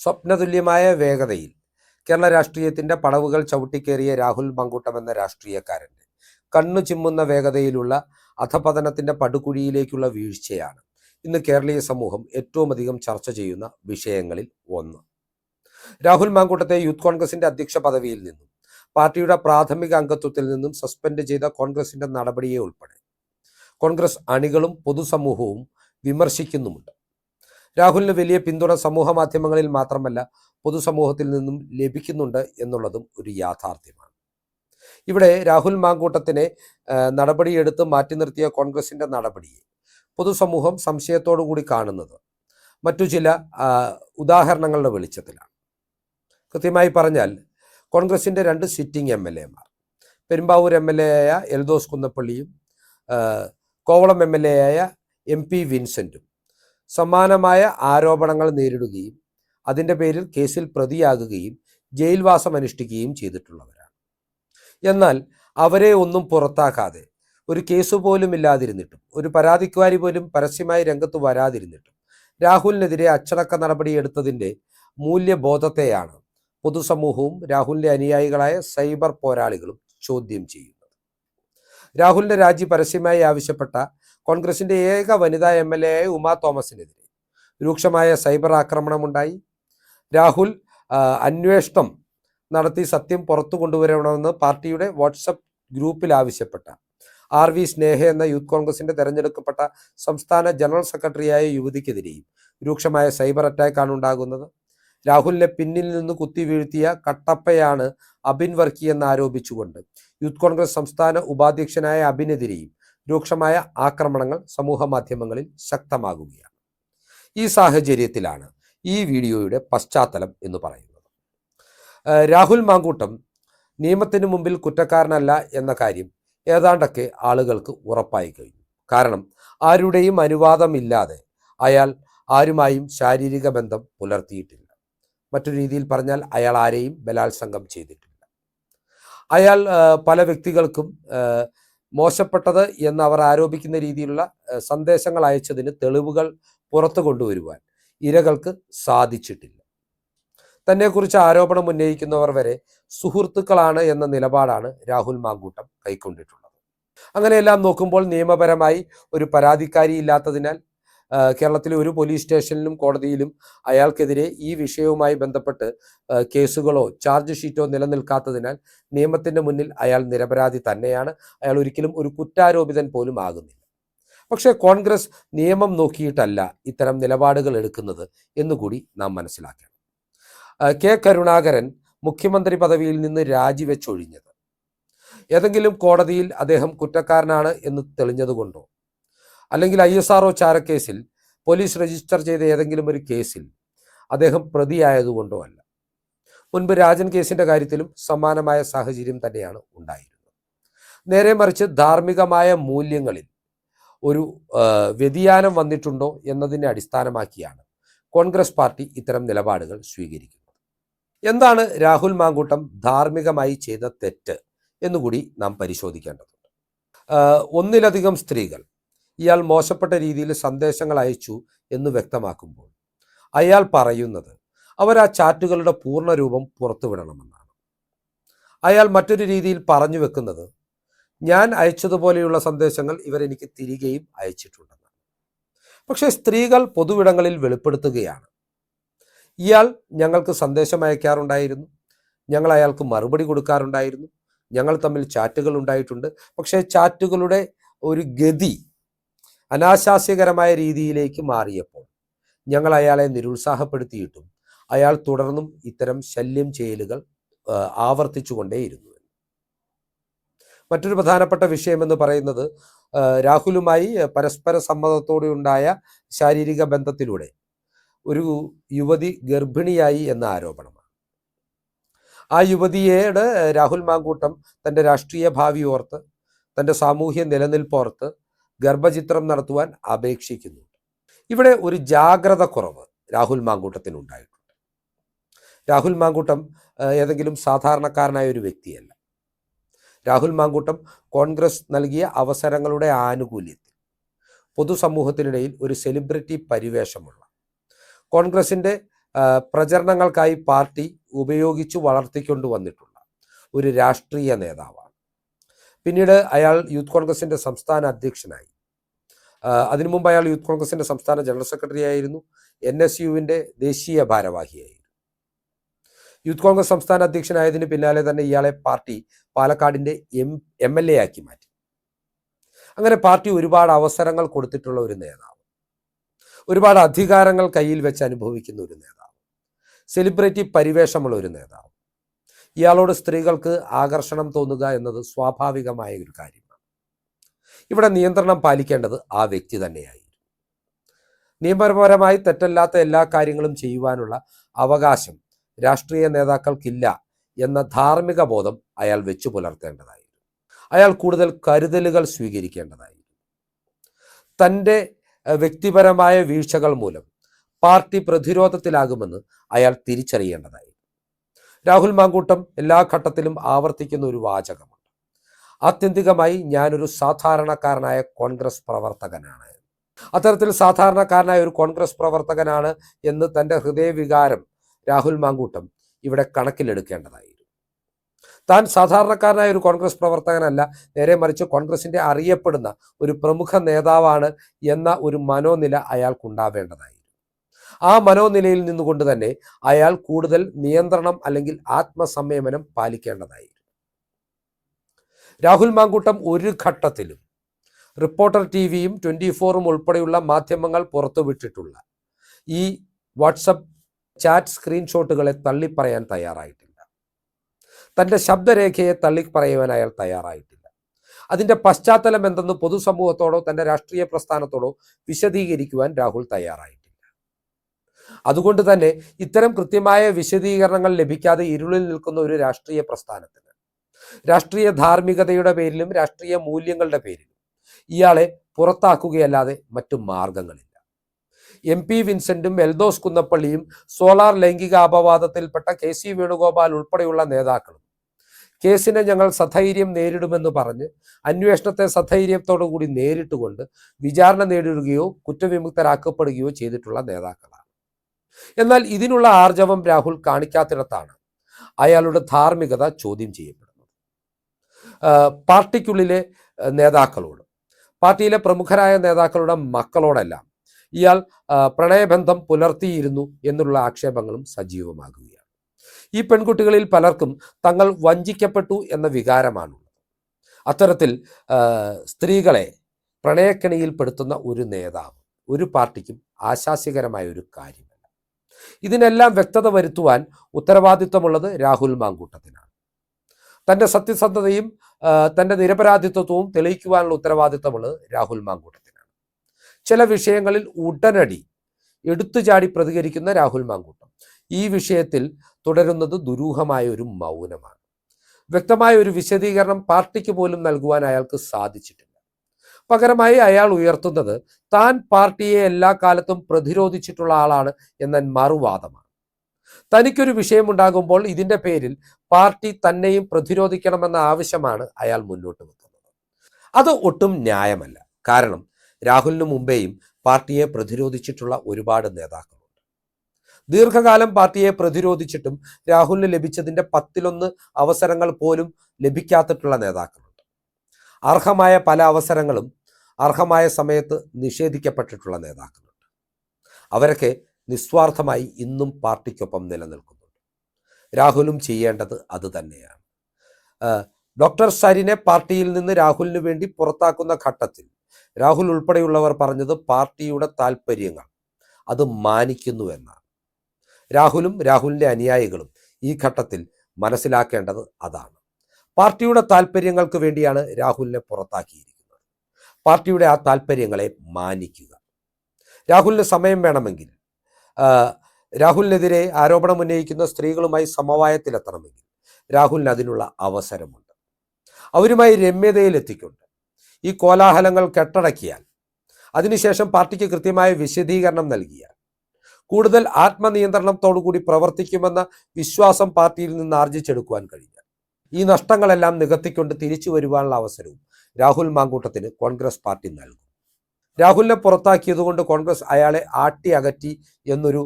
സ്വപ്നതുല്യമായ വേഗതയിൽ കേരള രാഷ്ട്രീയത്തിന്റെ പടവുകൾ ചവിട്ടിക്കേറിയ രാഹുൽ മങ്കൂട്ടം എന്ന രാഷ്ട്രീയക്കാരന്റെ കണ്ണു ചിമ്മുന്ന വേഗതയിലുള്ള അധപതനത്തിന്റെ പടുകുഴിയിലേക്കുള്ള വീഴ്ചയാണ് ഇന്ന് കേരളീയ സമൂഹം ഏറ്റവും അധികം ചർച്ച ചെയ്യുന്ന വിഷയങ്ങളിൽ ഒന്ന്. രാഹുൽ മാങ്കൂട്ടത്തെ യൂത്ത് കോൺഗ്രസിന്റെ അധ്യക്ഷ പദവിയിൽ നിന്നും പാർട്ടിയുടെ പ്രാഥമിക അംഗത്വത്തിൽ നിന്നും സസ്പെൻഡ് ചെയ്ത കോൺഗ്രസിന്റെ നടപടിയെ ഉൾപ്പെടെ കോൺഗ്രസ് അണികളും പൊതുസമൂഹവും വിമർശിക്കുന്നുമുണ്ട്. രാഹുലിന് വലിയ പിന്തുണ സമൂഹ മാധ്യമങ്ങളിൽ മാത്രമല്ല പൊതുസമൂഹത്തിൽ നിന്നും ലഭിക്കുന്നുണ്ട് എന്നുള്ളതും ഒരു യാഥാർത്ഥ്യമാണ്. ഇവിടെ രാഹുൽ മാങ്കൂട്ടത്തിനെ നടപടിയെടുത്ത് മാറ്റി നിർത്തിയ കോൺഗ്രസിന്റെ നടപടിയെ പൊതുസമൂഹം സംശയത്തോടു കൂടി കാണുന്നത്. മറ്റു ചില ഉദാഹരണങ്ങളുടെ വെളിച്ചത്തിലാണ്. കൃത്യമായി പറഞ്ഞാൽ കോൺഗ്രസിന്റെ രണ്ട് സിറ്റിംഗ് എം എൽ എമാർ പെരുമ്പാവൂർ എം എൽ എ ആയ എൽദോസ് കുന്നപ്പള്ളിയും കോവളം എം എൽ എ ആയ എം പി വിൻസെന്റും സമാനമായ ആരോപണങ്ങൾ നേരിടുകയും അതിന്റെ പേരിൽ കേസിൽ പ്രതിയാകുകയും ജയിൽവാസം അനുഷ്ഠിക്കുകയും ചെയ്തിട്ടുള്ളവരാണ്. എന്നാൽ അവരെ ഒന്നും പുറത്താക്കാതെ ഒരു കേസ് പോലും ഇല്ലാതിരുന്നിട്ടും ഒരു പരാതിക്കാരി പോലും പരസ്യമായി രംഗത്ത് വരാതിരുന്നിട്ടും രാഹുലിനെതിരെ അച്ചടക്ക നടപടി നടപടിയെടുത്തതിന്റെ മൂല്യബോധത്തെയാണ് പൊതുസമൂഹവും രാഹുലിന്റെ അനുയായികളായ സൈബർ പോരാളികളും ചോദ്യം ചെയ്യുന്നത്. രാഹുലിന്റെ രാജി പരസ്യമായി ആവശ്യപ്പെട്ട കോൺഗ്രസിന്റെ ഏക വനിതാ എം എൽ എ ഉമാ തോമസിനെതിരെ രൂക്ഷമായ സൈബർ ആക്രമണമുണ്ടായി. രാഹുൽ അന്വേഷണം നടത്തി സത്യം പുറത്തു കൊണ്ടുവരണമെന്ന് പാർട്ടിയുടെ വാട്സപ്പ് ഗ്രൂപ്പിൽ ആവശ്യപ്പെട്ട ആർ വി സ്നേഹ എന്ന യൂത്ത് കോൺഗ്രസിന്റെ തെരഞ്ഞെടുക്കപ്പെട്ട സംസ്ഥാന ജനറൽ സെക്രട്ടറിയായ യുവതിക്കെതിരെയും രൂക്ഷമായ സൈബർ അറ്റാക്കാണ് ഉണ്ടാകുന്നത്. രാഹുലിനെ പിന്നിൽ നിന്ന് കുത്തി വീഴ്ത്തിയ കട്ടപ്പയാണ് അബിൻ വർക്കി എന്ന് ആരോപിച്ചുകൊണ്ട് യൂത്ത് കോൺഗ്രസ് സംസ്ഥാന ഉപാധ്യക്ഷനായ അബിനെതിരെയും രൂക്ഷമായ ആക്രമണങ്ങൾ സമൂഹ മാധ്യമങ്ങളിൽ ശക്തമാകുകയാണ്. ഈ സാഹചര്യത്തിലാണ് ഈ വീഡിയോയുടെ പശ്ചാത്തലം എന്ന് പറയുന്നത്. രാഹുൽ മാങ്കൂട്ടം നിയമത്തിന് മുമ്പിൽ കുറ്റക്കാരനല്ല എന്ന കാര്യം ഏതാണ്ടൊക്കെ ആളുകൾക്ക് ഉറപ്പായി കഴിഞ്ഞു. കാരണം ആരുടെയും അനുവാദമില്ലാതെ അയാൾ ആരുമായും ശാരീരിക ബന്ധം പുലർത്തിയിട്ടില്ല. മറ്റൊരു രീതിയിൽ പറഞ്ഞാൽ അയാൾ ആരെയും ബലാത്സംഗം ചെയ്തിട്ടില്ല. അയാൾ പല വ്യക്തികൾക്കും മോശപ്പെട്ടത് എന്ന് അവർ ആരോപിക്കുന്ന രീതിയിലുള്ള സന്ദേശങ്ങൾ അയച്ചതിന് തെളിവുകൾ പുറത്തു കൊണ്ടുവരുവാൻ ഇരകൾക്ക് സാധിച്ചിട്ടില്ല. തന്നെക്കുറിച്ച് ആരോപണം ഉന്നയിക്കുന്നവർ വരെ സുഹൃത്തുക്കളാണ് എന്ന നിലപാടാണ് രാഹുൽ മാങ്കൂട്ടം കൈക്കൊണ്ടിട്ടുള്ളത്. അങ്ങനെയെല്ലാം നോക്കുമ്പോൾ നിയമപരമായി ഒരു പരാതിക്കാരി ഇല്ലാത്തതിനാൽ കേരളത്തിലെ ഒരു പോലീസ് സ്റ്റേഷനിലും കോടതിയിലും അയാൾക്കെതിരെ ഈ വിഷയവുമായി ബന്ധപ്പെട്ട് കേസുകളോ ചാർജ് ഷീറ്റോ നിലനിൽക്കാത്തതിനാൽ നിയമത്തിന്റെ മുന്നിൽ അയാൾ നിരപരാധി തന്നെയാണ്. അയാൾ ഒരിക്കലും ഒരു കുറ്റാരോപിതൻ പോലും ആകുന്നില്ല. പക്ഷേ കോൺഗ്രസ് നിയമം നോക്കിയിട്ടല്ല ഇത്തരം നിലപാടുകൾ എടുക്കുന്നത് എന്നുകൂടി നാം മനസ്സിലാക്കണം. കെ കരുണാകരൻ മുഖ്യമന്ത്രി പദവിയിൽ നിന്ന് രാജിവെച്ചൊഴിഞ്ഞത്. ഏതെങ്കിലും കോടതിയിൽ അദ്ദേഹം കുറ്റക്കാരനാണ് എന്ന് തെളിഞ്ഞതുകൊണ്ടോ? അല്ലെങ്കിൽ ഐ എസ് ആർ ഒ ചാരക്കേസിൽ പോലീസ് രജിസ്റ്റർ ചെയ്ത ഏതെങ്കിലും ഒരു കേസിൽ അദ്ദേഹം പ്രതിയായതുകൊണ്ടോ അല്ല. മുൻപ് രാജൻ കേസിന്റെ കാര്യത്തിലും സമാനമായ സാഹചര്യം തന്നെയാണ് ഉണ്ടായിരുന്നത്. നേരെ മറിച്ച് ധാർമ്മികമായ മൂല്യങ്ങളിൽ ഒരു വ്യതിയാനം വന്നിട്ടുണ്ടോ എന്നതിനെ അടിസ്ഥാനമാക്കിയാണ് കോൺഗ്രസ് പാർട്ടി ഇത്തരം നിലപാടുകൾ സ്വീകരിക്കുന്നത്. എന്താണ് രാഹുൽ മാങ്കൂട്ടം ധാർമ്മികമായി ചെയ്ത തെറ്റ് എന്നുകൂടി നാം പരിശോധിക്കേണ്ടതുണ്ട്. ഒന്നിലധികം സ്ത്രീകൾ ഇയാൾ മോശപ്പെട്ട രീതിയിൽ സന്ദേശങ്ങൾ അയച്ചു എന്ന് വ്യക്തമാക്കുമ്പോൾ അയാൾ പറയുന്നത് അവർ ആ ചാറ്റുകളുടെ പൂർണ രൂപം പുറത്തുവിടണമെന്നാണ് അയാൾ മറ്റൊരു രീതിയിൽ പറഞ്ഞു വെക്കുന്നത് ഞാൻ അയച്ചതുപോലെയുള്ള സന്ദേശങ്ങൾ ഇവരെനിക്ക് തിരികെയും അയച്ചിട്ടുണ്ടെന്നാണ് പക്ഷേ സ്ത്രീകൾ പൊതുവിടങ്ങളിൽ വെളിപ്പെടുത്തുകയാണ്. ഇയാൾ ഞങ്ങൾക്ക് സന്ദേശം അയക്കാറുണ്ടായിരുന്നു. ഞങ്ങൾ അയാൾക്ക് മറുപടി കൊടുക്കാറുണ്ടായിരുന്നു. ഞങ്ങൾ തമ്മിൽ ചാറ്റുകൾ ഉണ്ടായിട്ടുണ്ട്. പക്ഷേ ചാറ്റുകളുടെ ഒരു ഗതി അനാശാസ്യകരമായ രീതിയിലേക്ക് മാറിയപ്പോൾ ഞങ്ങൾ അയാളെ നിരുത്സാഹപ്പെടുത്തിയിട്ടും അയാൾ തുടർന്നും ഇത്തരം ശല്യം ചെയ്യലുകൾ ആവർത്തിച്ചുകൊണ്ടേയിരുന്നു. മറ്റൊരു പ്രധാനപ്പെട്ട വിഷയമെന്ന് പറയുന്നത് രാഹുലുമായി പരസ്പര സമ്മതത്തോടെ ഉണ്ടായ ശാരീരിക ബന്ധത്തിലൂടെ ഒരു യുവതി ഗർഭിണിയായി എന്ന ആരോപണമാണ്. ആ യുവതിയുടെ രാഹുൽ മാങ്കൂട്ടം തന്റെ രാഷ്ട്രീയ ഭാവി ഓർത്ത് തന്റെ സാമൂഹ്യ നിലനിൽപ്പോർത്ത് ഗർഭചിത്രം നടത്തുവാൻ അപേക്ഷിക്കുന്നുണ്ട് ഇവിടെ ഒരു ജാഗ്രത കുറവ് രാഹുൽ മാങ്കൂട്ടത്തിനുണ്ടായിട്ടുണ്ട് രാഹുൽ മാങ്കൂട്ടം ഏതെങ്കിലും സാധാരണക്കാരനായ ഒരു വ്യക്തിയല്ല. രാഹുൽ മാങ്കൂട്ടം കോൺഗ്രസ് നൽകിയ അവസരങ്ങളുടെ ആനുകൂല്യത്തിൽ പൊതുസമൂഹത്തിനിടയിൽ ഒരു സെലിബ്രിറ്റി പരിവേഷമുള്ള കോൺഗ്രസിന്റെ പ്രചരണങ്ങൾക്കായി പാർട്ടി ഉപയോഗിച്ചു വളർത്തിക്കൊണ്ടു വന്നിട്ടുള്ള ഒരു രാഷ്ട്രീയ നേതാവാണ്. പിന്നീട് അയാൾ യൂത്ത് കോൺഗ്രസിന്റെ സംസ്ഥാന അധ്യക്ഷനായി. അതിനു മുമ്പ് അയാൾ യൂത്ത് കോൺഗ്രസിന്റെ സംസ്ഥാന ജനറൽ സെക്രട്ടറി ആയിരുന്നു. എൻ എസ് യുവിന്റെ ദേശീയ ഭാരവാഹിയായിരുന്നു. യൂത്ത് കോൺഗ്രസ് സംസ്ഥാന അധ്യക്ഷനായതിന് പിന്നാലെ തന്നെ ഇയാളെ പാർട്ടി പാലക്കാടിന്റെ എം എം എൽ എ ആക്കി മാറ്റി. അങ്ങനെ പാർട്ടി ഒരുപാട് അവസരങ്ങൾ കൊടുത്തിട്ടുള്ള ഒരു നേതാവ്. ഒരുപാട് അധികാരങ്ങൾ കയ്യിൽ വെച്ച് അനുഭവിക്കുന്ന ഒരു നേതാവ്. സെലിബ്രിറ്റി പരിവേഷമുള്ള ഒരു നേതാവ്. ഇയാളോട് സ്ത്രീകൾക്ക് ആകർഷണം തോന്നുക എന്നത് സ്വാഭാവികമായ ഒരു കാര്യമാണ്. ഇവിടെ നിയന്ത്രണം പാലിക്കേണ്ടത് ആ വ്യക്തി തന്നെയായിരുന്നു നിയമപരമായി തെറ്റല്ലാത്ത എല്ലാ കാര്യങ്ങളും ചെയ്യുവാനുള്ള അവകാശം രാഷ്ട്രീയ നേതാക്കൾക്കില്ല എന്ന ധാർമ്മിക ബോധം അയാൾ വെച്ചു പുലർത്തേണ്ടതായിരുന്നു. അയാൾ കൂടുതൽ കരുതലുകൾ സ്വീകരിക്കേണ്ടതായിരുന്നു. തന്റെ വ്യക്തിപരമായ വീഴ്ചകൾ മൂലം പാർട്ടി പ്രതിരോധത്തിലാകുമെന്ന് അയാൾ തിരിച്ചറിയേണ്ടതായി. രാഹുൽ മാങ്കൂട്ടം എല്ലാ ഘട്ടത്തിലും ആവർത്തിക്കുന്ന ഒരു വാചകമുണ്ട് ആത്യന്തികമായി ഞാനൊരു സാധാരണക്കാരനായ കോൺഗ്രസ് പ്രവർത്തകനാണ്. അത്തരത്തിൽ സാധാരണക്കാരനായ ഒരു കോൺഗ്രസ് പ്രവർത്തകനാണ് എന്ന് തന്റെ ഹൃദയവികാരം രാഹുൽ മാങ്കൂട്ടം ഇവിടെ കണക്കിലെടുക്കേണ്ടതായിരുന്നു. താൻ സാധാരണക്കാരനായ ഒരു കോൺഗ്രസ് പ്രവർത്തകനല്ല നേരെ മറിച്ച് കോൺഗ്രസിന്റെ അറിയപ്പെടുന്ന ഒരു പ്രമുഖ നേതാവാണ് എന്ന ഒരു മനോനില അയാൾക്കുണ്ടാവേണ്ടതായിരുന്നു. ആ മനോനിലയിൽ നിന്നുകൊണ്ട് തന്നെ അയാൾ കൂടുതൽ നിയന്ത്രണം അല്ലെങ്കിൽ ആത്മസംയമനം പാലിക്കേണ്ടതായിരുന്നു. രാഹുൽ മാങ്കൂട്ടം ഒരു ഘട്ടത്തിലും. റിപ്പോർട്ടർ ടി വിയും ട്വന്റി ഫോറും ഉൾപ്പെടെയുള്ള മാധ്യമങ്ങൾ പുറത്തുവിട്ടിട്ടുള്ള ഈ വാട്സപ്പ് ചാറ്റ് സ്ക്രീൻഷോട്ടുകളെ തള്ളിപ്പറയാൻ തയ്യാറായിട്ടില്ല. തന്റെ ശബ്ദരേഖയെ തള്ളിപ്പറയുവാൻ അയാൾ തയ്യാറായിട്ടില്ല. അതിന്റെ പശ്ചാത്തലം എന്തെന്ന് പൊതുസമൂഹത്തോടോ തന്റെ രാഷ്ട്രീയ പ്രസ്ഥാനത്തോടോ വിശദീകരിക്കുവാൻ രാഹുൽ തയ്യാറായിട്ടില്ല. അതുകൊണ്ട് തന്നെ ഇത്തരം കൃത്യമായ വിശദീകരണങ്ങൾ ലഭിക്കാതെ ഇരുളിൽ നിൽക്കുന്ന ഒരു രാഷ്ട്രീയ പ്രസ്ഥാനത്തിന് രാഷ്ട്രീയ ധാർമ്മികതയുടെ പേരിലും രാഷ്ട്രീയ മൂല്യങ്ങളുടെ പേരിലും ഇയാളെ പുറത്താക്കുകയല്ലാതെ മറ്റു മാർഗങ്ങളില്ല. എം പി വിൻസെന്റും എൽദോസ് കുന്നപ്പള്ളിയും സോളാർ ലൈംഗിക അപവാദത്തിൽപ്പെട്ട കെ സി വേണുഗോപാൽ ഉൾപ്പെടെയുള്ള നേതാക്കളും കേസിനെ ഞങ്ങൾ സധൈര്യം നേരിടുമെന്ന് പറഞ്ഞ് അന്വേഷണത്തെ സധൈര്യത്തോടു കൂടി നേരിട്ടുകൊണ്ട് വിചാരണ നേരിടുകയോ കുറ്റവിമുക്തരാക്കപ്പെടുകയോ ചെയ്തിട്ടുള്ള നേതാക്കളാണ്. എന്നാൽ ഇതിനുള്ള ആർജവം രാഹുൽ കാണിക്കാത്തിടത്താണ് അയാളുടെ ധാർമ്മികത ചോദ്യം ചെയ്യപ്പെടുന്നത്. പാർട്ടിക്കുള്ളിലെ നേതാക്കളോട്. പാർട്ടിയിലെ പ്രമുഖരായ നേതാക്കളുടെ മക്കളോടെല്ലാം. ഇയാൾ പ്രണയബന്ധം പുലർത്തിയിരുന്നു എന്നുള്ള ആക്ഷേപങ്ങളും സജീവമാകുകയാണ്. ഈ പെൺകുട്ടികളിൽ പലർക്കും തങ്ങൾ വഞ്ചിക്കപ്പെട്ടു എന്ന വികാരമാണുള്ളത്. അത്തരത്തിൽ സ്ത്രീകളെ പ്രണയക്കിണിയിൽപ്പെടുത്തുന്ന ഒരു നേതാവ് ഒരു പാർട്ടിക്കും ആശാസ്യകരമായ ഒരു കാര്യമല്ല. ഇതിനെല്ലാം വ്യക്തത വരുത്തുവാൻ ഉത്തരവാദിത്വമുള്ളത് രാഹുൽ മാങ്കൂട്ടത്തിനാണ്. തന്റെ സത്യസന്ധതയും ആ, തന്റെ നിരപരാധിത്വവും തെളിയിക്കുവാനുള്ള ഉത്തരവാദിത്തമുള്ളത് രാഹുൽ മാങ്കൂട്ടത്തിനാണ്. ചില വിഷയങ്ങളിൽ ഉടനടി എടുത്തുചാടി പ്രതികരിക്കുന്ന രാഹുൽ മാങ്കൂട്ടം ഈ വിഷയത്തിൽ തുടരുന്നത് ദുരൂഹമായ ഒരു മൗനമാണ്. വ്യക്തമായ ഒരു വിശദീകരണം പാർട്ടിക്ക് പോലും നൽകുവാൻ അയാൾക്ക് സാധിച്ചിട്ടില്ല. പകരമായി അയാൾ ഉയർത്തുന്നത് താൻ പാർട്ടിയെ എല്ലാ കാലത്തും പ്രതിരോധിച്ചിട്ടുള്ള ആളാണ് എന്ന മറുവാദമാണ്. തനിക്കൊരു വിഷയമുണ്ടാകുമ്പോൾ ഇതിന്റെ പേരിൽ പാർട്ടി തന്നെയും പ്രതിരോധിക്കണമെന്ന ആവശ്യമാണ് അയാൾ മുന്നോട്ട് വെക്കുന്നത്. അത് ഒട്ടും ന്യായമല്ല. കാരണം രാഹുലിന് മുമ്പേയും പാർട്ടിയെ പ്രതിരോധിച്ചിട്ടുള്ള ഒരുപാട് നേതാക്കളുണ്ട്. ദീർഘകാലം പാർട്ടിയെ പ്രതിരോധിച്ചിട്ടും രാഹുലിന് ലഭിച്ചതിന്റെ പത്തിലൊന്ന് അവസരങ്ങൾ പോലും ലഭിക്കാത്തിട്ടുള്ള നേതാക്കളുണ്ട്. അർഹമായ പല അവസരങ്ങളും അർഹമായ സമയത്ത് നിഷേധിക്കപ്പെട്ടിട്ടുള്ള നേതാക്കളുണ്ട്. അവരൊക്കെ നിസ്വാർത്ഥമായി ഇന്നും പാർട്ടിക്കൊപ്പം നിലനിൽക്കുന്നുണ്ട് രാഹുലും ചെയ്യേണ്ടത് അത് തന്നെയാണ്. ഡോക്ടർ സരിനെ പാർട്ടിയിൽ നിന്ന് രാഹുലിന് വേണ്ടി പുറത്താക്കുന്ന ഘട്ടത്തിൽ രാഹുൽ ഉൾപ്പെടെയുള്ളവർ പറഞ്ഞത് പാർട്ടിയുടെ താല്പര്യങ്ങൾ അത് മാനിക്കുന്നു എന്നാണ്. രാഹുലും രാഹുലിന്റെ അനുയായികളും ഈ ഘട്ടത്തിൽ മനസ്സിലാക്കേണ്ടത് അതാണ്. പാർട്ടിയുടെ താല്പര്യങ്ങൾക്ക് വേണ്ടിയാണ് രാഹുലിനെ പുറത്താക്കിയിരിക്കുന്നത്. പാർട്ടിയുടെ ആ താല്പര്യങ്ങളെ മാനിക്കുക. രാഹുലിന് സമയം വേണമെങ്കിൽ രാഹുലിനെതിരെ ആരോപണം ഉന്നയിക്കുന്ന സ്ത്രീകളുമായി സമവായത്തിലെത്തണമെങ്കിൽ രാഹുലിന് അതിനുള്ള അവസരമുണ്ട്. അവരുമായി രമ്യതയിലെത്തിക്കൊണ്ട് ഈ കോലാഹലങ്ങൾ കെട്ടടക്കിയാൽ അതിനുശേഷം പാർട്ടിക്ക് കൃത്യമായ വിശദീകരണം നൽകിയാൽ കൂടുതൽ ആത്മനിയന്ത്രണത്തോടുകൂടി പ്രവർത്തിക്കുമെന്ന വിശ്വാസം പാർട്ടിയിൽ നിന്ന് ആർജിച്ചെടുക്കുവാൻ കഴിഞ്ഞാൽ ഈ നഷ്ടങ്ങളെല്ലാം നികത്തിക്കൊണ്ട് തിരിച്ചു വരുവാനുള്ള അവസരവും രാഹുൽ മാങ്കൂട്ടത്തിന് കോൺഗ്രസ് പാർട്ടി നൽകും. രാഹുലിനെ പുറത്താക്കിയതുകൊണ്ട് കോൺഗ്രസ് അയാളെ ആട്ടി അകറ്റി എന്നൊരു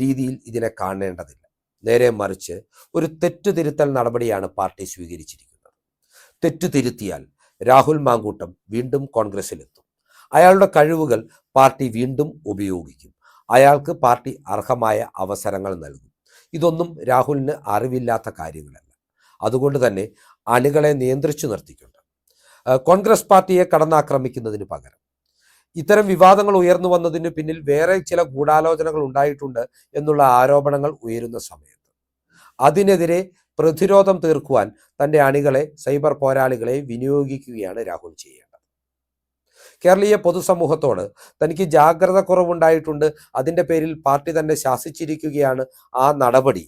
രീതിയിൽ ഇതിനെ കാണേണ്ടതില്ല. നേരെ മറിച്ച് ഒരു തെറ്റുതിരുത്തൽ നടപടിയാണ് പാർട്ടി സ്വീകരിച്ചിരിക്കുന്നത്. തെറ്റുതിരുത്തിയാൽ രാഹുൽ മാങ്കൂട്ടം വീണ്ടും കോൺഗ്രസിലെത്തും. അയാളുടെ കഴിവുകൾ പാർട്ടി വീണ്ടും ഉപയോഗിക്കും. അയാൾക്ക് പാർട്ടി അർഹമായ അവസരങ്ങൾ നൽകും. ഇതൊന്നും രാഹുലിന് അറിവില്ലാത്ത കാര്യങ്ങളല്ല. അതുകൊണ്ട് തന്നെ അണികളെ നിയന്ത്രിച്ചു നിർത്തിക്കൊണ്ട് കോൺഗ്രസ് പാർട്ടിയെ കടന്നാക്രമിക്കുന്നതിന് പകരം ഇത്തരം വിവാദങ്ങൾ ഉയർന്നു വന്നതിന് പിന്നിൽ വേറെ ചില ഗൂഢാലോചനകൾ ഉണ്ടായിട്ടുണ്ട് എന്നുള്ള ആരോപണങ്ങൾ ഉയരുന്ന സമയത്ത്. അതിനെതിരെ പ്രതിരോധം തീർക്കുവാൻ തന്റെ അണികളെ സൈബർ പോരാളികളെ വിനിയോഗിക്കുകയാണ് രാഹുൽ ചെയ്യേണ്ടത്. കേരളീയ പൊതുസമൂഹത്തോട് തനിക്ക് ജാഗ്രത കുറവുണ്ടായിട്ടുണ്ട്. അതിന്റെ പേരിൽ പാർട്ടി തന്നെ ശാസിച്ചിരിക്കുകയാണ്. ആ നടപടി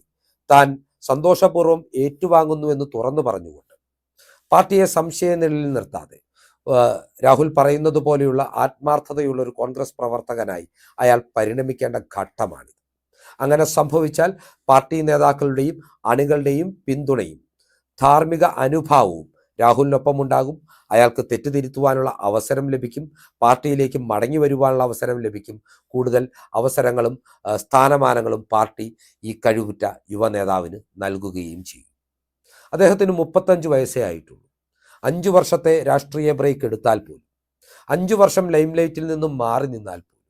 താൻ സന്തോഷപൂർവം ഏറ്റുവാങ്ങുന്നു എന്ന് തുറന്നു പറഞ്ഞുകൊണ്ട്. പാർട്ടിയെ സംശയനിലയിൽ നിർത്താതെ രാഹുൽ പറയുന്നത് പോലെയുള്ള ആത്മാർത്ഥതയുള്ള ഒരു കോൺഗ്രസ് പ്രവർത്തകനായി അയാൾ പരിണമിക്കേണ്ട ഘട്ടമാണിത്. അങ്ങനെ സംഭവിച്ചാൽ പാർട്ടി നേതാക്കളുടെയും അണികളുടെയും പിന്തുണയും ധാർമ്മിക അനുഭാവവും രാഹുലിനൊപ്പം ഉണ്ടാകും അയാൾക്ക് തെറ്റുതിരുത്തുവാനുള്ള അവസരം ലഭിക്കും. പാർട്ടിയിലേക്ക് മടങ്ങി വരുവാനുള്ള അവസരം ലഭിക്കും. കൂടുതൽ അവസരങ്ങളും സ്ഥാനമാനങ്ങളും പാർട്ടി ഈ കഴിവുറ്റ യുവ നേതാവിന് നൽകുകയും ചെയ്യും. അദ്ദേഹത്തിന് മുപ്പത്തഞ്ച് വയസ്സേ ആയിട്ടുള്ളൂ. അഞ്ചു വർഷത്തെ രാഷ്ട്രീയ ബ്രേക്ക് എടുത്താൽ പോലും. അഞ്ചു വർഷം ലൈംലൈറ്റിൽ നിന്നും മാറി നിന്നാൽ പോലും.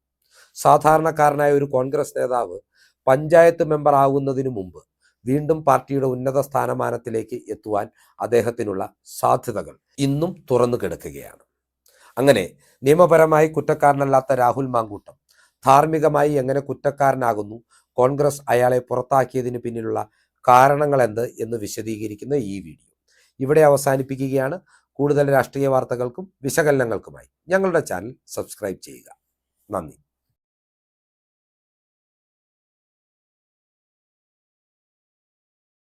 സാധാരണക്കാരനായ ഒരു കോൺഗ്രസ് നേതാവ് പഞ്ചായത്ത് മെമ്പർ ആകുന്നതിനു മുമ്പ് വീണ്ടും പാർട്ടിയുടെ ഉന്നത സ്ഥാനമാനത്തിലേക്ക് എത്തുവാൻ അദ്ദേഹത്തിനുള്ള സാധ്യതകൾ ഇന്നും തുറന്നു കിടക്കുകയാണ്. അങ്ങനെ നിയമപരമായി കുറ്റക്കാരനല്ലാത്ത രാഹുൽ മാങ്കൂട്ടം ധാർമ്മികമായി എങ്ങനെ കുറ്റക്കാരനാകുന്നു കോൺഗ്രസ് അയാളെ പുറത്താക്കിയതിന് പിന്നിലുള്ള കാരണങ്ങൾ എന്ത് എന്ന് വിശദീകരിക്കുന്ന ഈ വീഡിയോ. ഇവിടെ അവസാനിപ്പിക്കുകയാണ്. കൂടുതൽ രാഷ്ട്രീയ വാർത്തകൾക്കും വിശകലനങ്ങൾക്കുമായി ഞങ്ങളുടെ ചാനൽ സബ്സ്ക്രൈബ് ചെയ്യുക. നന്ദി.